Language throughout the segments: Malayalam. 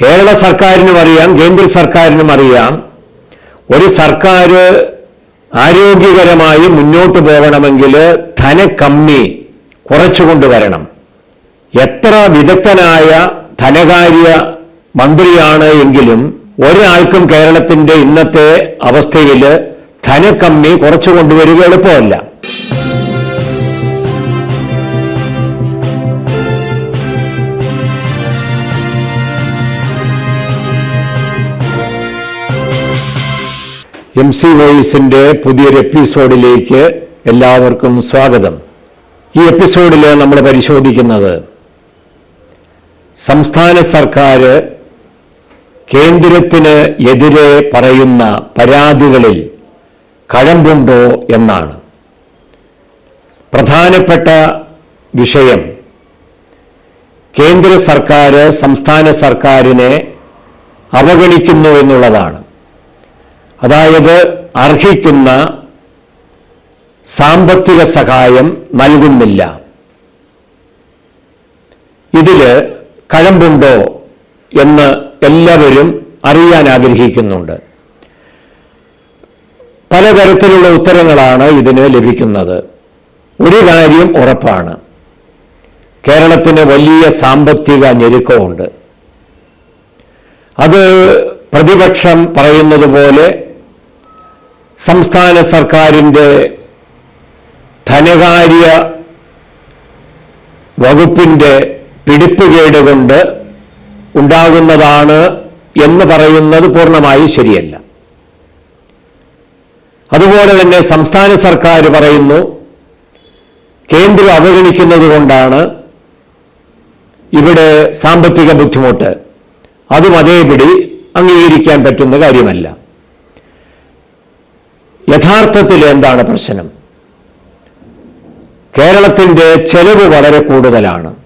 കേരള സർക്കാരിനും അറിയാം കേന്ദ്ര സർക്കാരിനും അറിയാം ഒരു സർക്കാർ ആരോഗ്യകരമായി മുന്നോട്ട് പോകണമെങ്കിൽ ധനക്കമ്മി കുറച്ചുകൊണ്ടുവരണം എത്ര വിദഗ്ധനായ ധനകാര്യ മന്ത്രിയാണ് എങ്കിലും ഒരാൾക്കും കേരളത്തിന്റെ ഇന്നത്തെ അവസ്ഥയിൽ ധനക്കമ്മി കുറച്ചു കൊണ്ടുവരിക എളുപ്പമല്ല. എം സി വോയിസിന്റെ പുതിയൊരു എപ്പിസോഡിലേക്ക് എല്ലാവർക്കും സ്വാഗതം. ഈ എപ്പിസോഡിൽ നമ്മൾ പരിശോധിക്കുന്നത് സംസ്ഥാന സർക്കാർ കേന്ദ്രത്തിന് എതിരെ പറയുന്ന പരാതികളിൽ കഴമ്പുണ്ടോ എന്നാണ്. പ്രധാനപ്പെട്ട വിഷയം കേന്ദ്ര സർക്കാർ സംസ്ഥാന സർക്കാരിനെ അവഗണിക്കുന്നു എന്നുള്ളതാണ്. അതായത് അർഹിക്കുന്ന സാമ്പത്തിക സഹായം നൽകുന്നില്ല. ഇതിൽ കഴമ്പുണ്ടോ എന്ന് എല്ലാവരും അറിയാൻ ആഗ്രഹിക്കുന്നുണ്ട്. പലതരത്തിലുള്ള ഉത്തരങ്ങളാണ് ഇതിന് ലഭിക്കുന്നത്. ഒരു കാര്യം ഉറപ്പാണ്. കേരളത്തിന് വലിയ സാമ്പത്തിക ഞെരുക്കമുണ്ട്. അത് പ്രതിപക്ഷം പറയുന്നത് പോലെ സംസ്ഥാന സർക്കാരിന്റെ ധനകാര്യ വകുപ്പിന്റെ പിടിപ്പുകേട് കൊണ്ട് ഉണ്ടാകുന്നതാണ് എന്ന് പറയുന്നത് പൂർണമായി ശരിയല്ല. അതുപോലെ തന്നെ സംസ്ഥാന സർക്കാർ പറയുന്നു കേന്ദ്രം അവഗണിക്കുന്നത് കൊണ്ടാണ് ഇവിടെ സാമ്പത്തിക ബുദ്ധിമുട്ട്. അതും അതേപടി അംഗീകരിക്കാൻ പറ്റുന്ന കാര്യമല്ല. യഥാർത്ഥത്തിൽ എന്താണ് പ്രശ്നം? കേരളത്തിന്റെ ചെലവ് വളരെ കൂടുതലാണ്.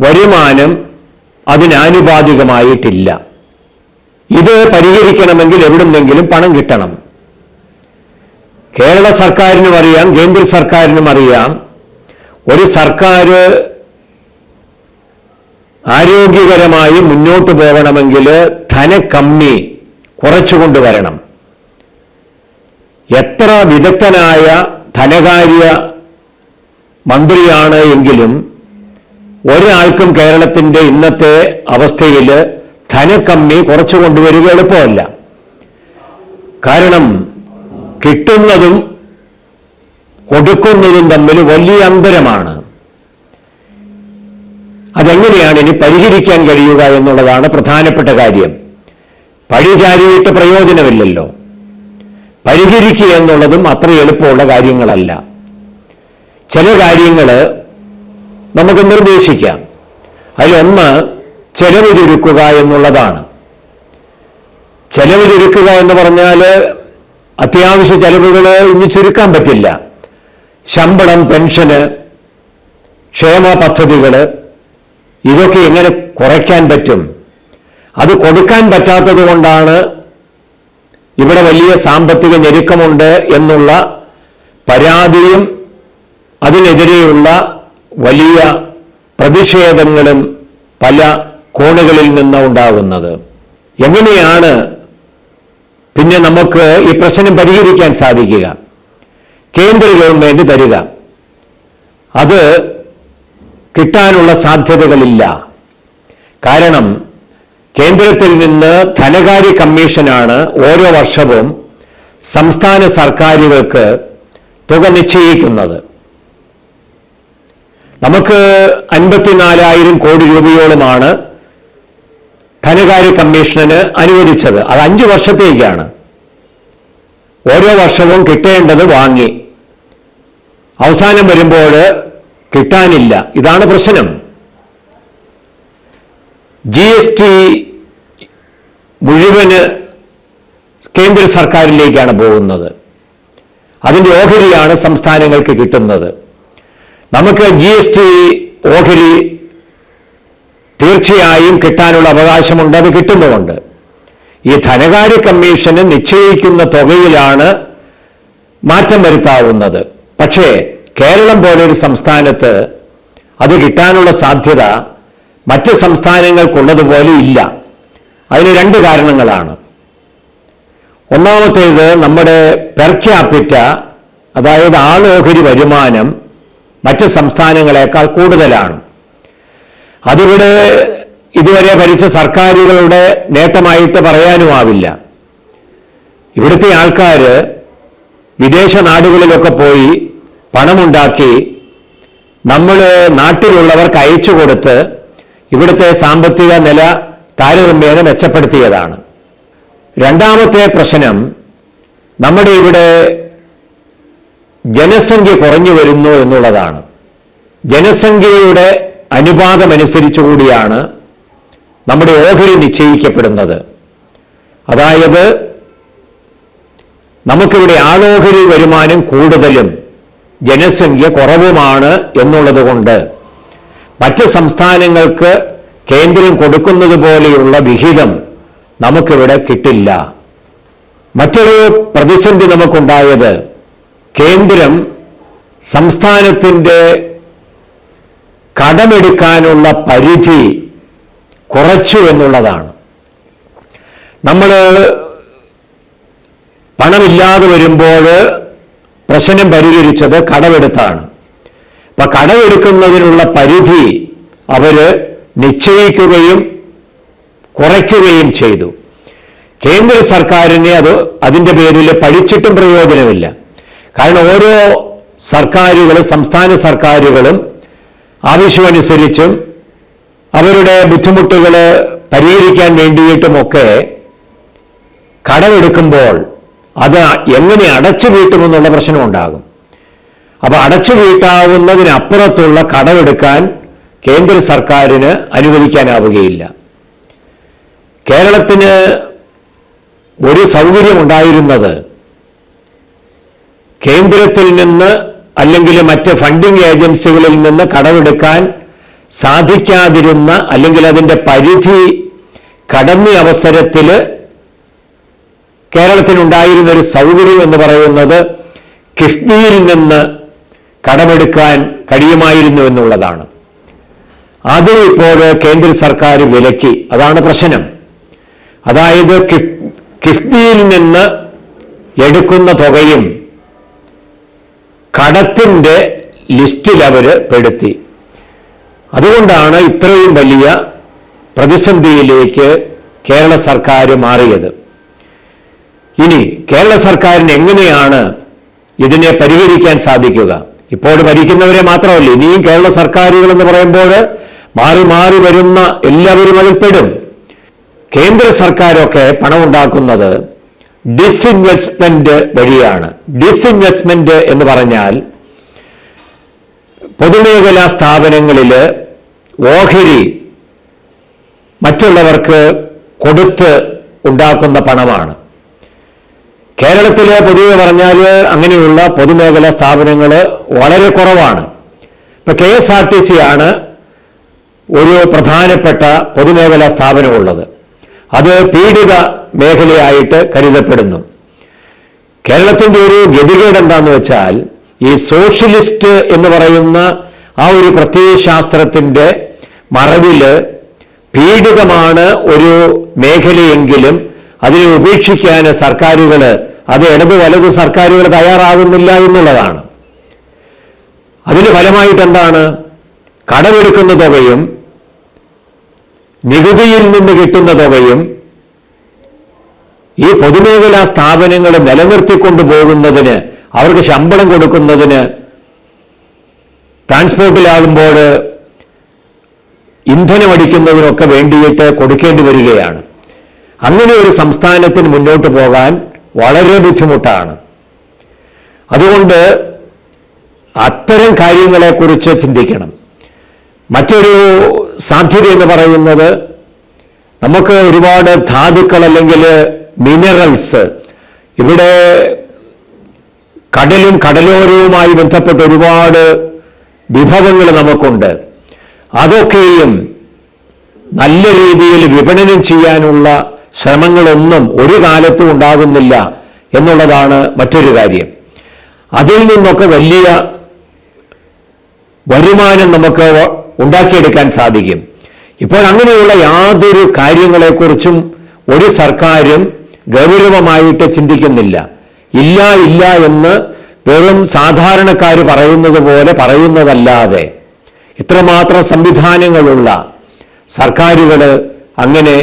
വരുമാനം അതിനാനുപാതികമായിട്ടില്ല. ഇത് പരിഹരിക്കണമെങ്കിൽ എവിടുന്നെങ്കിലും പണം കിട്ടണം. കേരള സർക്കാരിനും അറിയാം കേന്ദ്ര സർക്കാരിനും അറിയാം ഒരു സർക്കാർ ആരോഗ്യകരമായി മുന്നോട്ട് പോകണമെങ്കിൽ ധനക്കമ്മി കുറച്ചുകൊണ്ടുവരണം എത്ര വിദഗ്ധനായ ധനകാര്യ മന്ത്രിയാണ് എങ്കിലും ഒരാൾക്കും കേരളത്തിന്റെ ഇന്നത്തെ അവസ്ഥയിൽ ധനക്കമ്മി കുറച്ചു കൊണ്ടുവരിക എളുപ്പമല്ല. കാരണം കിട്ടുന്നതും കൊടുക്കുന്നതും തമ്മിൽ വലിയ അന്തരമാണ്. അതെങ്ങനെയാണ് ഇനി പരിഹരിക്കാൻ കഴിയുക എന്നുള്ളതാണ് പ്രധാനപ്പെട്ട കാര്യം. പഴിചാരിയിട്ട് പ്രയോജനമില്ലല്ലോ. പരിഹരിക്കുക എന്നുള്ളതും അത്ര എളുപ്പമുള്ള കാര്യങ്ങളല്ല. ചില കാര്യങ്ങൾ നമുക്ക് നിർദ്ദേശിക്കാം. അതിലൊന്ന് ചെലവ് ചുരുക്കുക എന്നുള്ളതാണ്. ചെലവ് ചുരുക്കുക എന്ന് പറഞ്ഞാൽ അത്യാവശ്യ ചെലവുകൾ ഇനി ചുരുക്കാൻ പറ്റില്ല. ശമ്പളം പെൻഷന് ക്ഷേമ പദ്ധതികൾ ഇതൊക്കെ എങ്ങനെ കുറയ്ക്കാൻ പറ്റും? അത് കൊടുക്കാൻ പറ്റാത്തത് കൊണ്ടാണ് ഇവിടെ വലിയ സാമ്പത്തിക ഞെരുക്കമുണ്ട് എന്നുള്ള പരാതിയും അതിനെതിരെയുള്ള വലിയ പ്രതിഷേധങ്ങളും പല കോണുകളിൽ നിന്ന് ഉണ്ടാകുന്നത് എങ്ങനെയാണ് പിന്നെ നമുക്ക് ഈ പ്രശ്നം പരിഹരിക്കാൻ സാധിക്കുക? കേന്ദ്ര ഗവൺമെന്റ് തരിക. അത് കിട്ടാനുള്ള സാധ്യതകളില്ല. കാരണം കേന്ദ്രത്തിൽ നിന്ന് ധനകാര്യ കമ്മീഷനാണ് ഓരോ വർഷവും സംസ്ഥാന സർക്കാരുകൾക്ക് തുക നിശ്ചയിക്കുന്നത്. നമുക്ക് അൻപത്തിനാലായിരം കോടി രൂപയോളമാണ് ധനകാര്യ കമ്മീഷന് അനുവദിച്ചത്. അത് അഞ്ചു വർഷത്തേക്കാണ്. ഓരോ വർഷവും കിട്ടേണ്ടത് വാങ്ങി. അവസാനം വരുമ്പോൾ കിട്ടാനില്ല. ഇതാണ് പ്രശ്നം. ജി എസ് ടി മുഴുവൻ കേന്ദ്ര സർക്കാരിലേക്കാണ് പോകുന്നത്. അതിന്റെ ഓഹരിയാണ് സംസ്ഥാനങ്ങൾക്ക് കിട്ടുന്നത്. നമുക്ക് ജി എസ് ടി ഓഹരി തീർച്ചയായും കിട്ടാനുള്ള അവകാശമുണ്ട് അത് കിട്ടുന്നുമുണ്ട്. ഈ ധനകാര്യ കമ്മീഷന് നിശ്ചയിക്കുന്ന തുകയിലാണ് മാറ്റം വരുത്താവുന്നത്. പക്ഷേ കേരളം പോലൊരു സംസ്ഥാനത്ത് അത് കിട്ടാനുള്ള സാധ്യത മറ്റ് സംസ്ഥാനങ്ങൾക്കുള്ളതുപോലെ ഇല്ല. അതിന് രണ്ട് കാരണങ്ങളാണ്. ഒന്നാമത്തേത് നമ്മുടെ പെർ ക്യാപിറ്റ അതായത് ആളോഹരി വരുമാനം മറ്റ് സംസ്ഥാനങ്ങളെക്കാൾ കൂടുതലാണ്. അതിവിടെ ഇതുവരെ ഭരിച്ച സർക്കാരുകളുടെ നേട്ടമായിട്ട് പറയാനുമാവില്ല. ഇവിടുത്തെ ആൾക്കാർ വിദേശ നാടുകളിലൊക്കെ പോയി പണമുണ്ടാക്കി നമ്മൾ നാട്ടിലുള്ളവർക്ക് അയച്ചു കൊടുത്ത് ഇവിടുത്തെ സാമ്പത്തിക നില താരതമ്യേന മെച്ചപ്പെടുത്തിയതാണ്. രണ്ടാമത്തെ പ്രശ്നം നമ്മുടെ ഇവിടെ ജനസംഖ്യ കുറഞ്ഞു വരുന്നു എന്നുള്ളതാണ്. ജനസംഖ്യയുടെ അനുപാതമനുസരിച്ചുകൂടിയാണ് നമ്മുടെ ഓഹരി നിശ്ചയിക്കപ്പെടുന്നത്. അതായത് നമുക്കിവിടെ ആളോഹരി വരുമാനം കൂടുതലും ജനസംഖ്യ കുറവുമാണ് എന്നുള്ളത് കൊണ്ട് മറ്റ് സംസ്ഥാനങ്ങൾക്ക് കേന്ദ്രം കൊടുക്കുന്നത് പോലെയുള്ള വിഹിതം നമുക്കിവിടെ കിട്ടില്ല. മറ്റൊരു പ്രതിസന്ധി നമുക്കുണ്ടായത് കേന്ദ്രം സംസ്ഥാനത്തിന്റെ കടമെടുക്കാനുള്ള പരിധി കുറച്ചു എന്നുള്ളതാണ്. നമ്മൾ പണമില്ലാതെ വരുമ്പോൾ പ്രശ്നം പരിഹരിച്ചത് കടമെടുത്താണ്. അപ്പൊ കടമെടുക്കുന്നതിനുള്ള പരിധി അവർ നിശ്ചയിക്കുകയും കുറയ്ക്കുകയും ചെയ്തു. കേന്ദ്ര സർക്കാരിനെ അത് അതിന്റെ പേരിൽ പഠിച്ചിട്ടും പ്രയോജനമില്ല. കാരണം ഓരോ സർക്കാരുകളും സംസ്ഥാന സർക്കാരുകളും ആവശ്യമനുസരിച്ചും അവരുടെ ബുദ്ധിമുട്ടുകൾ പരിഹരിക്കാൻ വേണ്ടിയിട്ടുമൊക്കെ കടമെടുക്കുമ്പോൾ അത് എങ്ങനെ അടച്ചു വീട്ടുമെന്നുള്ള പ്രശ്നമുണ്ടാകും. അപ്പൊ അടച്ചു വീട്ടാവുന്നതിനപ്പുറത്തുള്ള കടമെടുക്കാൻ കേന്ദ്ര സർക്കാരിന് അനുവദിക്കാനാവുകയില്ല. കേരളത്തിന് ഒരു സൗകര്യമുണ്ടായിരുന്നത് കേന്ദ്രത്തിൽ നിന്ന് അല്ലെങ്കിൽ മറ്റ് ഫണ്ടിംഗ് ഏജൻസികളിൽ നിന്ന് കടമെടുക്കാൻ സാധിക്കാതിരുന്ന അല്ലെങ്കിൽ അതിന്റെ പരിധി കടന്ന അവസരത്തിൽ കേരളത്തിനുണ്ടായിരുന്ന ഒരു സൗകര്യം എന്ന് പറയുന്നത് കിഫ്ബിയിൽ നിന്ന് കടമെടുക്കാൻ കഴിയുമായിരുന്നു എന്നുള്ളതാണ്. അത് ഇപ്പോൾ കേന്ദ്ര സർക്കാർ വിലക്കി. അതാണ് പ്രശ്നം. അതായത് കിഫ്- കിഫ്ബിയിൽ നിന്ന് എടുക്കുന്ന തുകയും കടത്തിന്റെ ലിസ്റ്റിൽ അവർ പെടുത്തി. അതുകൊണ്ടാണ് ഇത്രയും വലിയ പ്രതിസന്ധിയിലേക്ക് കേരള സർക്കാർ മാറിയത്. ഇനി കേരള സർക്കാരിന് എങ്ങനെയാണ് ഇതിനെ പരിഹരിക്കാൻ സാധിക്കുക? ഇപ്പോൾ ഭരിക്കുന്നവരെ മാത്രമല്ല ഇനിയും കേരള സർക്കാരുകൾ എന്ന് പറയുമ്പോൾ മാറി മാറി വരുന്ന എല്ലാവരും അതിൽപ്പെടും. കേന്ദ്ര സർക്കാരൊക്കെ പണമുണ്ടാക്കുന്നത് ഡിസ്ഇൻവെസ്റ്റ്മെന്റ് വഴിയാണ്. ഡിസ്ഇൻവെസ്റ്റ്മെന്റ് എന്ന് പറഞ്ഞാൽ പൊതുമേഖലാ സ്ഥാപനങ്ങളിൽ ഓഹരി മറ്റുള്ളവർക്ക് കൊടുത്ത് ഉണ്ടാക്കുന്ന പണമാണ്. കേരളത്തിലെ പൊതുവെ പറഞ്ഞാൽ അങ്ങനെയുള്ള പൊതുമേഖലാ സ്ഥാപനങ്ങൾ വളരെ കുറവാണ്. ഇപ്പൊ K S R T C ആണ് ഒരു പ്രധാനപ്പെട്ട പൊതുമേഖലാ സ്ഥാപനമുള്ളത്. അത് പീഡിത മേഖലയായിട്ട് കരുതപ്പെടുന്നു. കേരളത്തിന്റെ ഒരു ഗതികേട് എന്താന്ന് വെച്ചാൽ ഈ സോഷ്യലിസ്റ്റ് എന്ന് പറയുന്ന ആ ഒരു പ്രത്യയശാസ്ത്രത്തിന്റെ മറവിൽ പീഡിതമാണ് ഒരു മേഖലയെങ്കിലും അതിനെ ഉപേക്ഷിക്കാൻ സർക്കാരുകൾ അത് ഇടത് വലത് സർക്കാരുകൾ തയ്യാറാകുന്നില്ല എന്നുള്ളതാണ്. അതിന് ഫലമായിട്ട് എന്താണ്? കടമെടുക്കുന്ന തുകയും നികുതിയിൽ നിന്ന് കിട്ടുന്ന തുകയും ഈ പൊതുമേഖലാ സ്ഥാപനങ്ങൾ നിലനിർത്തിക്കൊണ്ടു പോകുന്നതിന് അവർക്ക് ശമ്പളം കൊടുക്കുന്നതിന് ട്രാൻസ്പോർട്ടിലാകുമ്പോൾ ഇന്ധനമടിക്കുന്നതിനൊക്കെ വേണ്ടിയിട്ട് കൊടുക്കേണ്ടി വരികയാണ്. അങ്ങനെ ഒരു സംസ്ഥാനത്തിന് മുന്നോട്ട് പോകാൻ വളരെ ബുദ്ധിമുട്ടാണ്. അതുകൊണ്ട് അത്തരം കാര്യങ്ങളെക്കുറിച്ച് ചിന്തിക്കണം. മറ്റൊരു സാധ്യത എന്ന് പറയുന്നത് നമുക്ക് ഒരുപാട് ധാതുക്കൾ അല്ലെങ്കിൽ മിനറൽസ് ഇവിടെ കടലും കടലോരവുമായി ബന്ധപ്പെട്ട് ഒരുപാട് വിഭവങ്ങൾ നമുക്കുണ്ട്. അതൊക്കെയും നല്ല രീതിയിൽ വിപണനം ചെയ്യാനുള്ള ശ്രമങ്ങളൊന്നും ഒരു കാലത്തും ഉണ്ടാകുന്നില്ല എന്നുള്ളതാണ് മറ്റൊരു കാര്യം. അതിൽ നിന്നൊക്കെ വലിയ വരുമാനം നമുക്ക് ഉണ്ടാക്കിയെടുക്കാൻ സാധിക്കും. ഇപ്പോൾ അങ്ങനെയുള്ള യാതൊരു കാര്യങ്ങളെക്കുറിച്ചും ഒരു സർക്കാരും ഗൗരവമായിട്ട് ചിന്തിക്കുന്നില്ല. ഇല്ല ഇല്ല എന്ന് വെറും സാധാരണക്കാർ പറയുന്നത് പോലെ പറയുന്നതല്ലാതെ ഇത്രമാത്രം സംവിധാനങ്ങളുള്ള സർക്കാരുകൾ അങ്ങനെ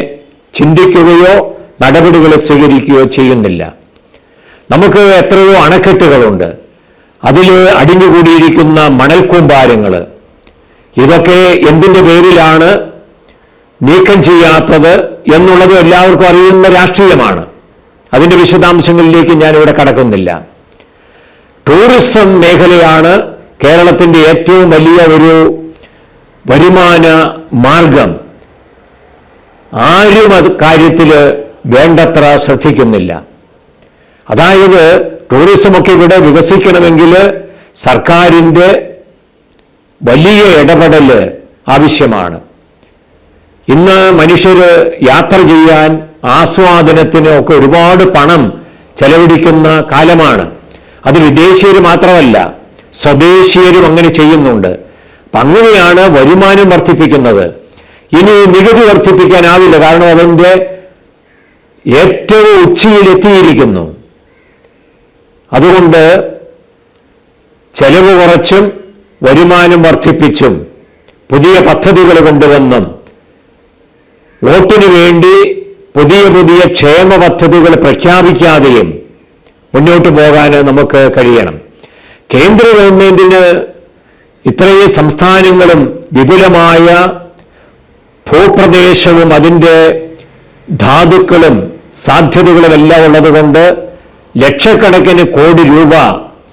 ചിന്തിക്കുകയോ നടപടികൾ സ്വീകരിക്കുകയോ ചെയ്യുന്നില്ല. നമുക്ക് എത്രയോ അണക്കെട്ടുകളുണ്ട്. അതിൽ അടിഞ്ഞുകൂടിയിരിക്കുന്ന മണൽക്കൂമ്പാരങ്ങൾ. ഇതൊക്കെ എന്തിന്റെ പേരിലാണ് നീക്കം ചെയ്യാത്തത് എന്നുള്ളത് എല്ലാവർക്കും അറിയുന്ന രാഷ്ട്രീയമാണ്. അതിന്റെ വിശദാംശങ്ങളിലേക്ക് ഞാനിവിടെ കടക്കുന്നില്ല. ടൂറിസം മേഖലയാണ് കേരളത്തിന്റെ ഏറ്റവും വലിയ ഒരു വരുമാന മാർഗം. ആരും അത് കാര്യത്തിൽ വേണ്ടത്ര ശ്രദ്ധിക്കുന്നില്ല. അതായത് ടൂറിസമൊക്കെ ഇവിടെ വികസിക്കണമെങ്കിൽ സർക്കാരിന്റെ വലിയ ഇടപെടൽ ആവശ്യമാണ്. ഇന്ന് മനുഷ്യർ യാത്ര ചെയ്യാൻ ആസ്വാദനത്തിന് ഒക്കെ ഒരുപാട് പണം ചെലവഴിക്കുന്ന കാലമാണ്. അത് വിദേശീയർ മാത്രമല്ല സ്വദേശീയരും അങ്ങനെ ചെയ്യുന്നുണ്ട്. അപ്പം അങ്ങനെയാണ് വരുമാനം വർദ്ധിപ്പിക്കുന്നത്. ഇനി നികുതി വർദ്ധിപ്പിക്കാനാവില്ല. കാരണം അതിന്റെ ഏറ്റവും ഉച്ചയിലെത്തിയിരിക്കുന്നു. അതുകൊണ്ട് ചെലവ് കുറച്ചും വരുമാനം വർദ്ധിപ്പിച്ചും പുതിയ പദ്ധതികൾ കൊണ്ടുവന്നും വോട്ടിനു വേണ്ടി പുതിയ പുതിയ ക്ഷേമ പദ്ധതികൾ പ്രഖ്യാപിക്കാതെയും മുന്നോട്ട് പോകാൻ നമുക്ക് കഴിയണം. കേന്ദ്ര ഗവൺമെന്റിന് ഇത്രയും സംസ്ഥാനങ്ങളും വിപുലമായ ഭൂപ്രദേശവും അതിന്റെ ധാതുക്കളും സാധ്യതകളും എല്ലാം ഉള്ളതുകൊണ്ട് ലക്ഷക്കണക്കിന് കോടി രൂപ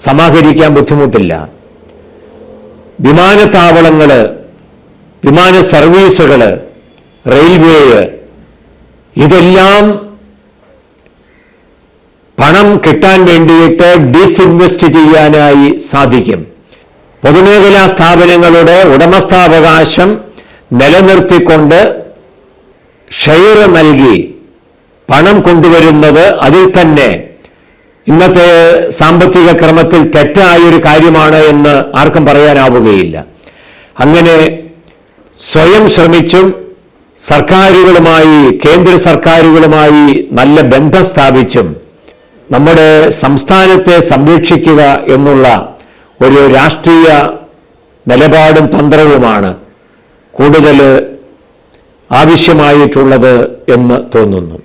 സമാഹരിക്കാൻ ബുദ്ധിമുട്ടില്ല. വിമാനത്താവളങ്ങൾ വിമാന സർവീസുകൾ റെയിൽവേ ഇതെല്ലാം പണം കിട്ടാൻ വേണ്ടിയിട്ട് ഡിസ്ഇൻവെസ്റ്റ് ചെയ്യാനായി സാധിക്കും. പൊതുമേഖലാ സ്ഥാപനങ്ങളുടെ ഉടമസ്ഥാവകാശം നിലനിർത്തിക്കൊണ്ട് ഷെയർ നൽകി പണം കൊണ്ടുവരുന്നത് അതിൽ തന്നെ. ഇന്നത്തെ സാമ്പത്തിക ക്രമത്തിൽ തെറ്റായൊരു കാര്യമാണ് എന്ന് ആർക്കും പറയാനാവുകയില്ല. അങ്ങനെ സ്വയം ശ്രമിച്ചും സർക്കാരുകളുമായി കേന്ദ്ര സർക്കാരുകളുമായി നല്ല ബന്ധം സ്ഥാപിച്ചും നമ്മുടെ സംസ്ഥാനത്തെ സംരക്ഷിക്കുക എന്നുള്ള ഒരു രാഷ്ട്രീയ നിലപാടും തന്ത്രവുമാണ് കൂടുതൽ ആവശ്യമായിട്ടുള്ളത് എന്ന് തോന്നുന്നു.